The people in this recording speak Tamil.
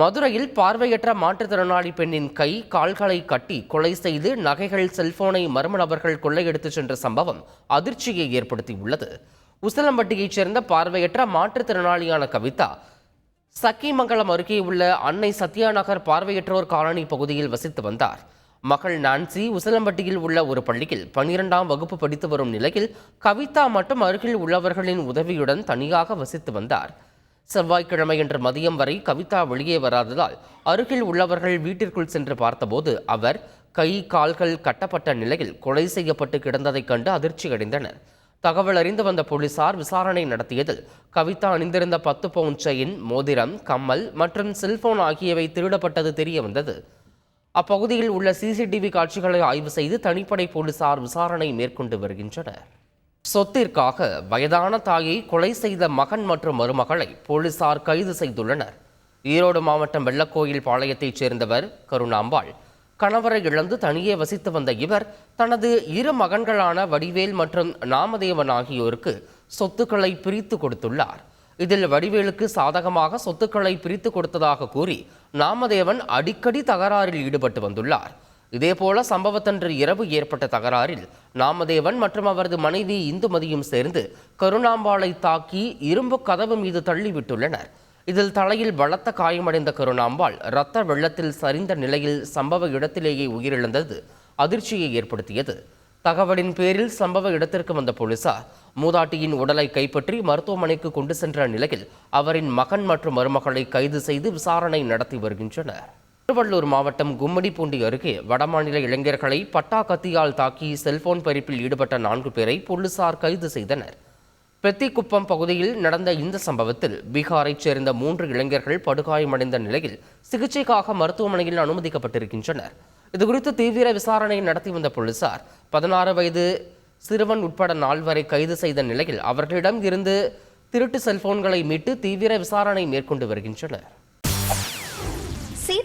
மதுரையில் பார்வையற்ற மாற்றுத்திறனாளி பெண்ணின் கை கால்களை கட்டி கொலை செய்து நகைகள் செல்போனை மர்ம நபர்கள் கொள்ளையடித்துச் சென்ற சம்பவம் அதிர்ச்சியை ஏற்படுத்தியுள்ளது. உசிலம்பட்டியைச் சேர்ந்த பார்வையற்ற மாற்றுத்திறனாளியான கவிதா சக்கிமங்கலம் அருகே உள்ள அன்னை சத்யா நகர் பார்வையற்றோர் காலனி பகுதியில் வசித்து வந்தார். மகள் நான்சி உசிலம்பட்டியில் உள்ள ஒரு பள்ளியில் பனிரெண்டாம் வகுப்பு படித்து வரும் நிலையில் கவிதா மட்டும் அருகில் உள்ளவர்களின் உதவியுடன் தனியாக வசித்து வந்தார். செவ்வாய்க்கிழமை என்று மதியம் வரை கவிதா வெளியே வராததால் அருகில் உள்ளவர்கள் வீட்டிற்குள் சென்று பார்த்தபோது அவர் கை கால்கள் கட்டப்பட்ட நிலையில் கொலை செய்யப்பட்டு கிடந்ததைக் கண்டு அதிர்ச்சியடைந்தனர். தகவல் அறிந்து வந்த போலீசார் விசாரணை நடத்தியதில் கவிதா அணிந்திருந்த பத்து பவுன் செயின் மோதிரம் கம்மல் மற்றும் செல்போன் ஆகியவை திருடப்பட்டது தெரிய வந்தது அப்பகுதியில் உள்ள சிசிடிவி காட்சிகளை ஆய்வு செய்து தனிப்படை போலீசார் விசாரணை மேற்கொண்டு வருகின்றனர். சொத்திற்காக வயதான தாயை கொலை செய்த மகன் மற்றும் மருமகளை போலீசார் கைது செய்துள்ளனர். ஈரோடு மாவட்டம் வெள்ளக்கோயில் பாளையத்தைச் சேர்ந்தவர் கருணாம்பாள். கணவரை இழந்து தனியே வசித்து வந்த இவர் தனது இரு மகன்களான வடிவேல் மற்றும் நாமதேவன் ஆகியோருக்கு சொத்துக்களை பிரித்து கொடுத்துள்ளார். இதில் வடிவேலுக்கு சாதகமாக சொத்துக்களை பிரித்து கொடுத்ததாக கூறி நாமதேவன் அடிக்கடி தகராறில் ஈடுபட்டு வந்துள்ளார். இதேபோல சம்பவத்தன்று இரவு ஏற்பட்ட தகராறில் நாமதேவன் மற்றும் அவரது மனைவி இந்துமதியும் சேர்ந்து கருணாம்பாளை தாக்கி இரும்பு கதவு மீது தள்ளிவிட்டுள்ளனர். இதில் தலையில் பலத்த காயமடைந்த கருணாம்பாள் இரத்த வெள்ளத்தில் சரிந்த நிலையில் சம்பவ இடத்திலேயே உயிரிழந்தது அதிர்ச்சியை ஏற்படுத்தியது. தகவலின் பேரில் சம்பவ இடத்திற்கு வந்த போலீசார் மூதாட்டியின் உடலை கைப்பற்றி மருத்துவமனைக்கு கொண்டு சென்ற நிலையில் அவரின் மகன் மற்றும் மருமகளை கைது செய்து விசாரணை நடத்தி வருகின்றனர். திருவள்ளூர் மாவட்டம் கும்மிடிப்பூண்டி அருகே வடமாநில இளைஞர்களை பட்டா கத்தியால் தாக்கி செல்போன் பறிப்பில் ஈடுபட்ட நான்கு பேரை போலீசார் கைது செய்தனர். பெத்திக்குப்பம் பகுதியில் நடந்த இந்த சம்பவத்தில் பீகாரைச் சேர்ந்த மூன்று இளைஞர்கள் படுகாயமடைந்த நிலையில் சிகிச்சைக்காக மருத்துவமனையில் அனுமதிக்கப்பட்டிருக்கின்றனர். இதுகுறித்து தீவிர விசாரணை நடத்தி வந்த போலீசார் பதினாறு வயது சிறுவன் உட்பட நால்வரை கைது செய்த நிலையில் அவர்களிடம் இருந்து திருட்டு செல்போன்களை மீட்டு தீவிர விசாரணை மேற்கொண்டு வருகின்றனர்.